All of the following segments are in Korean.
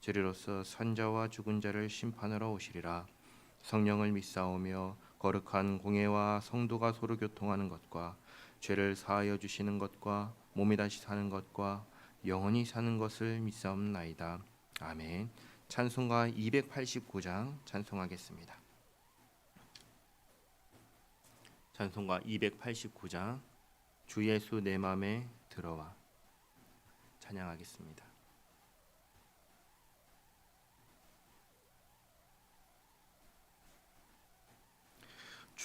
죄리로서 산자와 죽은 자를 심판하러 오시리라. 성령을 믿사오며 거룩한 공예와 성도가 서로 교통하는 것과 죄를 사하여 주시는 것과 몸이 다시 사는 것과 영원히 사는 것을 믿사옵나이다. 아멘. 찬송가 289장 찬송하겠습니다. 찬송가 289장. 주 예수 내 맘에 들어와 찬양하겠습니다.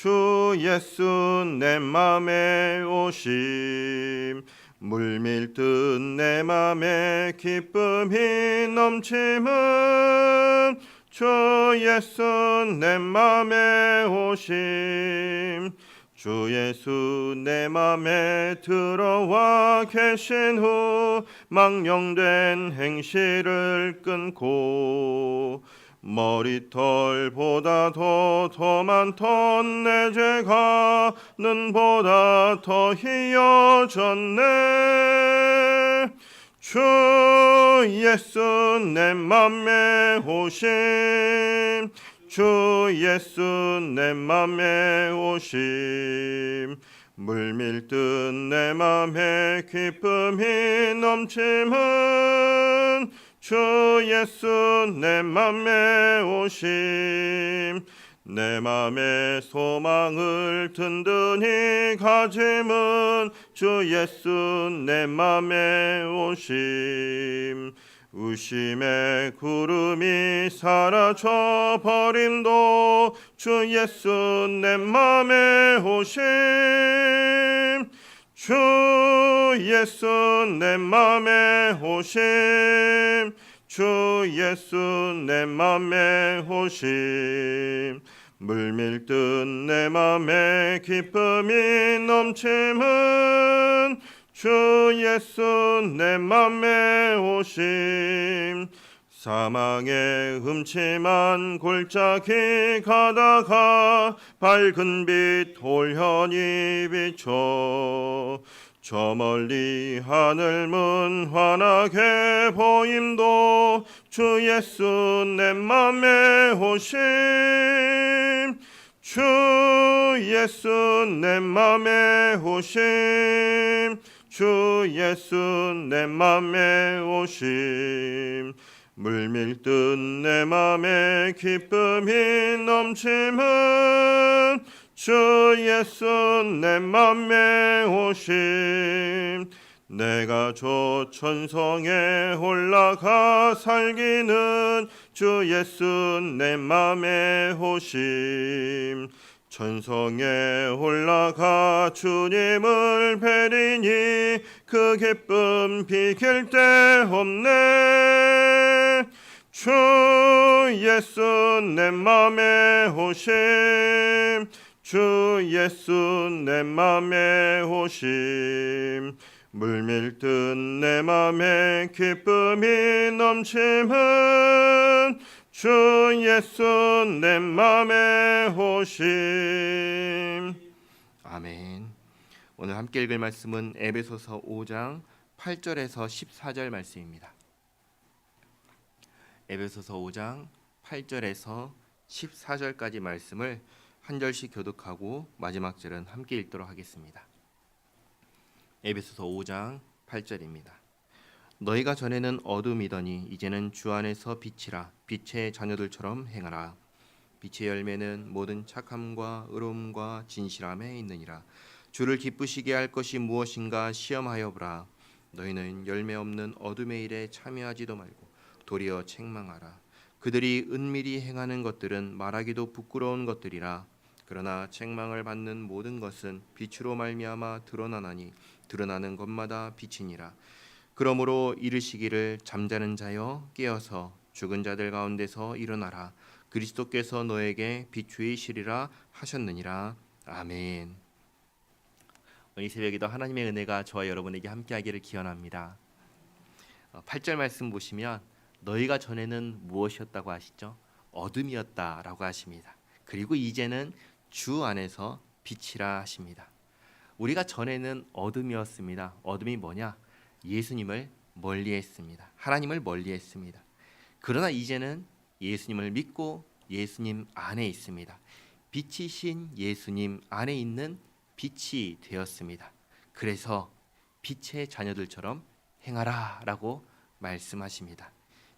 주 예수 내 맘에 오심. 물밀듯 내 맘에 기쁨이 넘침은 주 예수 내 맘에 오심. 주 예수 내 맘에 들어와 계신 후 망령된 행실을 끊고 머리털보다 더 더 많던 내 죄가 눈보다 더 희어졌네. 주 예수 내 맘에 오심. 주 예수 내 맘에 오심. 물밀듯 내 맘에 기쁨이 넘침은 주 예수 내 맘에 오심. 내 맘에 소망을 든든히 가짐은 주 예수 내 맘에 오심. 우심의 구름이 사라져 버림도 주 예수 내 맘에 오심 주 예수 내 맘에 오심. 주 예수 내 맘에 오심. 물밀듯 내 맘에 기쁨이 넘침은 주 예수 내 맘에 오심 사망의 음침한 골짜기 가다가 밝은 빛 홀현이 비춰 저 멀리 하늘 문 환하게 보임도 주 예수 내 맘에 오심. 주 예수 내 맘에 오심. 주 예수 내 맘에 오심 물밀듯 내 맘에 기쁨이 넘침은 주 예수 내 맘에 오심. 내가 저 천성에 올라가 살기는 주 예수 내 맘에 오심 천성에 올라가 주님을 뵈리니 그 기쁨 비길 데 없네. 주 예수 내 맘에 오심. 주 예수 내 맘에 오심. 물밀듯 내 맘에 기쁨이 넘침은 주 예수 내 맘에 오심 아멘 오늘 함께 읽을 말씀은 에베소서 5장 8절에서 14절 말씀입니다 에베소서 5장 8절에서 14절까지 말씀을 한 절씩 교독하고 마지막 절은 함께 읽도록 하겠습니다. 에베소서 5장 8절입니다. 너희가 전에는 어둠이더니 이제는 주 안에서 빛이라. 빛의 자녀들처럼 행하라. 빛의 열매는 모든 착함과 의로움과 진실함에 있느니라. 주를 기쁘시게 할 것이 무엇인가 시험하여 보라. 너희는 열매 없는 어둠의 일에 참여하지도 말고 도리어 책망하라. 그들이 은밀히 행하는 것들은 말하기도 부끄러운 것들이라. 그러나 책망을 받는 모든 것은 빛으로 말미암아 드러나나니 드러나는 것마다 빛이니라 그러므로 이르시기를 잠자는 자여 깨어서 죽은 자들 가운데서 일어나라 그리스도께서 너에게 비추이시리라 하셨느니라 아멘. 이 새벽에도 하나님의 은혜가 저와 여러분에게 함께하기를 기원합니다. 8절 말씀 보시면 너희가 전에는 무엇이었다고 하시죠? 어둠이었다라고 하십니다. 그리고 이제는 주 안에서 빛이라 하십니다. 우리가 전에는 어둠이었습니다. 어둠이 뭐냐? 예수님을 멀리했습니다. 하나님을 멀리했습니다. 그러나 이제는 예수님을 믿고 예수님 안에 있습니다. 빛이신 예수님 안에 있는 빛이 되었습니다. 그래서 빛의 자녀들처럼 행하라라고 말씀하십니다.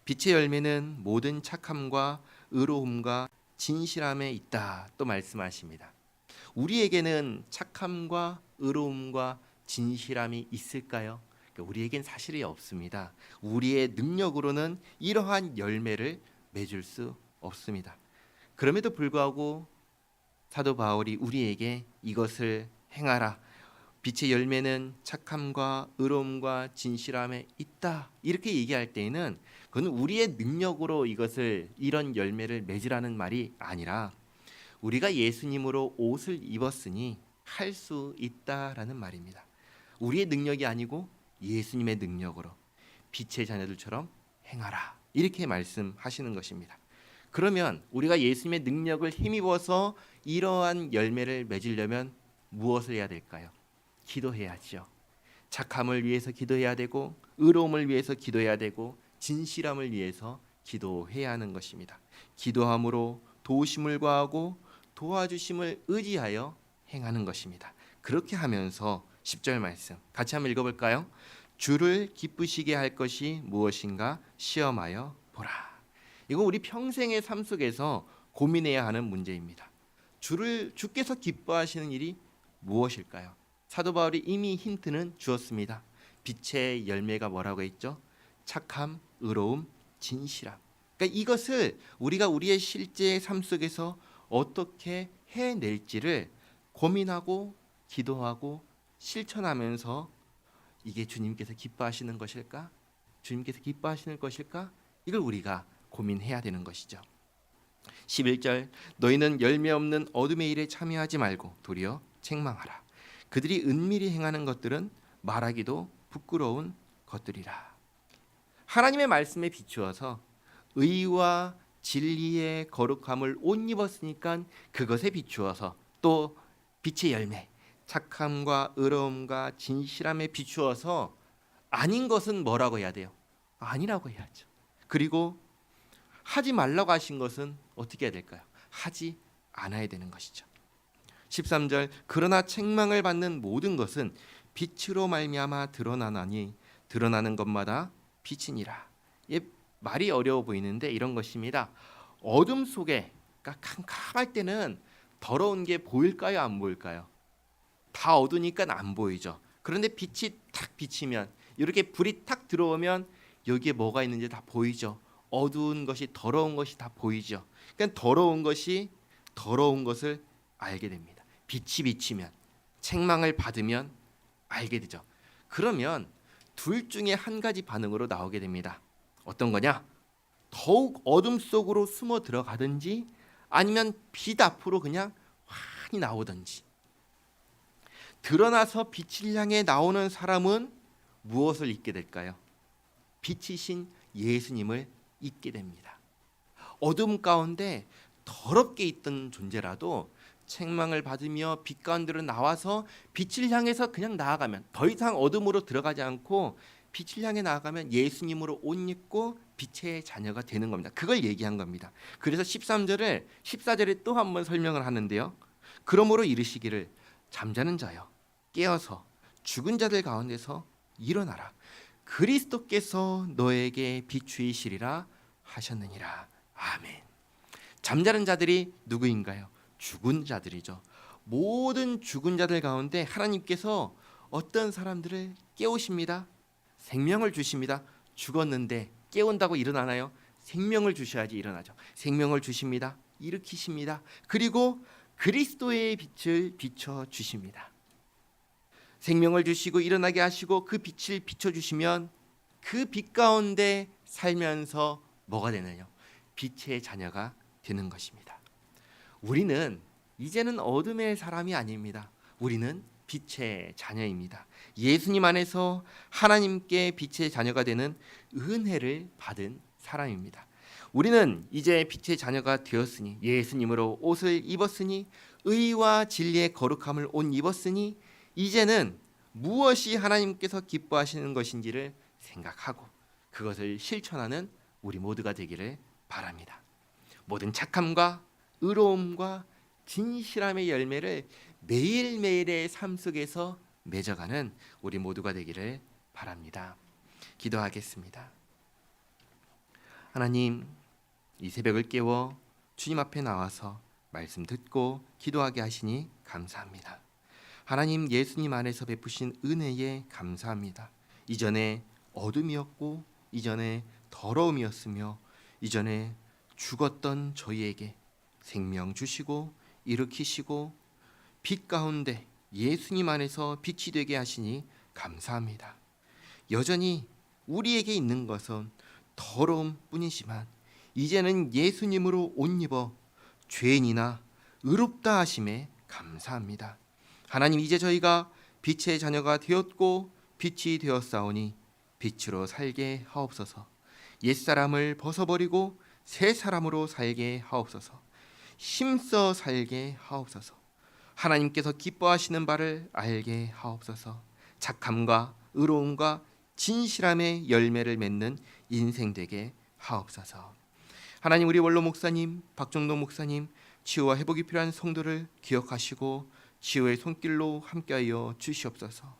빛의 열매는 모든 착함과 의로움과 진실함에 있다 또 말씀하십니다. 우리에게는 착함과 의로움과 진실함이 있을까요? 우리에겐 사실이 없습니다. 우리의 능력으로는 이러한 열매를 맺을 수 없습니다. 그럼에도 불구하고 사도 바울이 우리에게 이것을 행하라. 빛의 열매는 착함과 의로움과 진실함에 있다. 이렇게 얘기할 때에는 그건 우리의 능력으로 이것을 이런 열매를 맺으라는 말이 아니라 우리가 예수님으로 옷을 입었으니 할 수 있다라는 말입니다. 우리의 능력이 아니고 예수님의 능력으로 빛의 자녀들처럼 행하라. 이렇게 말씀하시는 것입니다. 그러면 우리가 예수님의 능력을 힘입어서 이러한 열매를 맺으려면 무엇을 해야 될까요? 기도해야죠. 착함을 위해서 기도해야 되고 의로움을 위해서 기도해야 되고 진실함을 위해서 기도해야 하는 것입니다. 기도함으로 도우심을 구하고 도와주심을 의지하여 행하는 것입니다. 그렇게 하면서 10절 말씀 같이 한번 읽어 볼까요? 주를 기쁘시게 할 것이 무엇인가 시험하여 보라. 이거 우리 평생의 삶 속에서 고민해야 하는 문제입니다. 주를 주께서 기뻐하시는 일이 무엇일까요? 사도 바울이 이미 힌트는 주었습니다. 빛의 열매가 뭐라고 했죠? 착함, 의로움, 진실함. 그러니까 이것을 우리가 우리의 실제 삶 속에서 어떻게 해낼지를 고민하고 기도하고 실천하면서 이게 주님께서 기뻐하시는 것일까? 주님께서 기뻐하시는 것일까? 이걸 우리가 고민해야 되는 것이죠. 11절 너희는 열매 없는 어둠의 일에 참여하지 말고 도리어 책망하라. 그들이 은밀히 행하는 것들은 말하기도 부끄러운 것들이라. 하나님의 말씀에 비추어서 의와 진리의 거룩함을 옷 입었으니까 그것에 비추어서 또 빛의 열매, 착함과 의로움과 진실함에 비추어서 아닌 것은 뭐라고 해야 돼요? 아니라고 해야죠. 그리고 하지 말라고 하신 것은 어떻게 해야 될까요? 하지 않아야 되는 것이죠. 13절 그러나 책망을 받는 모든 것은 빛으로 말미암아 드러나나니 드러나는 것마다 빛이니라. 예, 말이 어려워 보이는데 이런 것입니다. 어둠 속에 그러니까 캄캄할 때는 더러운 게 보일까요, 안 보일까요? 다 어두니까 안 보이죠. 그런데 빛이 탁 비치면 이렇게 불이 탁 들어오면 여기에 뭐가 있는지 다 보이죠. 어두운 것이 더러운 것이 다 보이죠. 그러니까 더러운 것이 더러운 것을 알게 됩니다. 빛이 비치면 책망을 받으면 알게 되죠. 그러면 둘 중에 한 가지 반응으로 나오게 됩니다. 어떤 거냐? 더욱 어둠 속으로 숨어 들어가든지 아니면 빛 앞으로 그냥 환히 나오든지. 드러나서 빛을 향해 나오는 사람은 무엇을 잊게 될까요? 빛이신 예수님을 잊게 됩니다. 어둠 가운데 더럽게 있던 존재라도 책망을 받으며 빛 가운데로 나와서 빛을 향해서 그냥 나아가면 더 이상 어둠으로 들어가지 않고 빛을 향해 나아가면 예수님으로 옷 입고 빛의 자녀가 되는 겁니다. 그걸 얘기한 겁니다. 그래서 13절을 14절에 또 한 번 설명을 하는데요. 그러므로 이르시기를 잠자는 자여 깨어서 죽은 자들 가운데서 일어나라. 그리스도께서 너에게 비추이시리라 하셨느니라. 아멘. 잠자는 자들이 누구인가요? 죽은 자들이죠. 모든 죽은 자들 가운데 하나님께서 어떤 사람들을 깨우십니다. 생명을 주십니다. 죽었는데 깨운다고 일어나나요? 생명을 주셔야지 일어나죠. 생명을 주십니다. 일으키십니다. 그리고 그리스도의 빛을 비춰 주십니다. 생명을 주시고 일어나게 하시고 그 빛을 비춰 주시면 그 빛 가운데 살면서 뭐가 되나요? 빛의 자녀가 되는 것입니다. 우리는 이제는 어둠의 사람이 아닙니다. 우리는 빛의 자녀입니다. 예수님 안에서 하나님께 빛의 자녀가 되는 은혜를 받은 사람입니다. 우리는 이제 빛의 자녀가 되었으니 예수님으로 옷을 입었으니 의와 진리의 거룩함을 옷 입었으니 이제는 무엇이 하나님께서 기뻐하시는 것인지를 생각하고 그것을 실천하는 우리 모두가 되기를 바랍니다. 모든 착함과 의로움과 진실함의 열매를 매일매일의 삶 속에서 맺어가는 우리 모두가 되기를 바랍니다. 기도하겠습니다. 하나님, 이 새벽을 깨워 주님 앞에 나와서 말씀 듣고 기도하게 하시니 감사합니다. 하나님 예수님 안에서 베푸신 은혜에 감사합니다. 이전에 어둠이었고 이전에 더러움이었으며 이전에 죽었던 저희에게 생명 주시고 일으키시고 빛 가운데 예수님 안에서 빛이 되게 하시니 감사합니다. 여전히 우리에게 있는 것은 더러움 뿐이지만 이제는 예수님으로 옷 입어 죄인이나 의롭다 하심에 감사합니다. 하나님 이제 저희가 빛의 자녀가 되었고 빛이 되었사오니 빛으로 살게 하옵소서. 옛사람을 벗어버리고 새 사람으로 살게 하옵소서. 힘써 살게 하옵소서. 하나님께서 기뻐하시는 바를 알게 하옵소서. 착함과 의로움과 진실함의 열매를 맺는 인생 되게 하옵소서. 하나님 우리 원로 목사님, 박정동 목사님 치유와 회복이 필요한 성도를 기억하시고 치유의 손길로 함께하여 주시옵소서.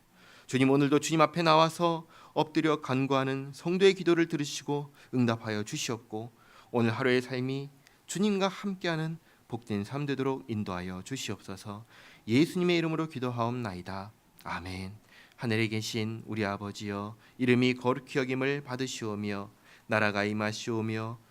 주님 오늘도 주님 앞에 나와서 엎드려 간구하는 성도의 기도를 들으시고 응답하여 주시옵고 오늘 하루의 삶이 주님과 함께하는 복된 삶 되도록 인도하여 주시옵소서. 예수님의 이름으로 기도하옵나이다. 아멘. 하늘에 계신 우리 아버지여 이름이 거룩히 여김을 받으시오며 나라가 임하시오며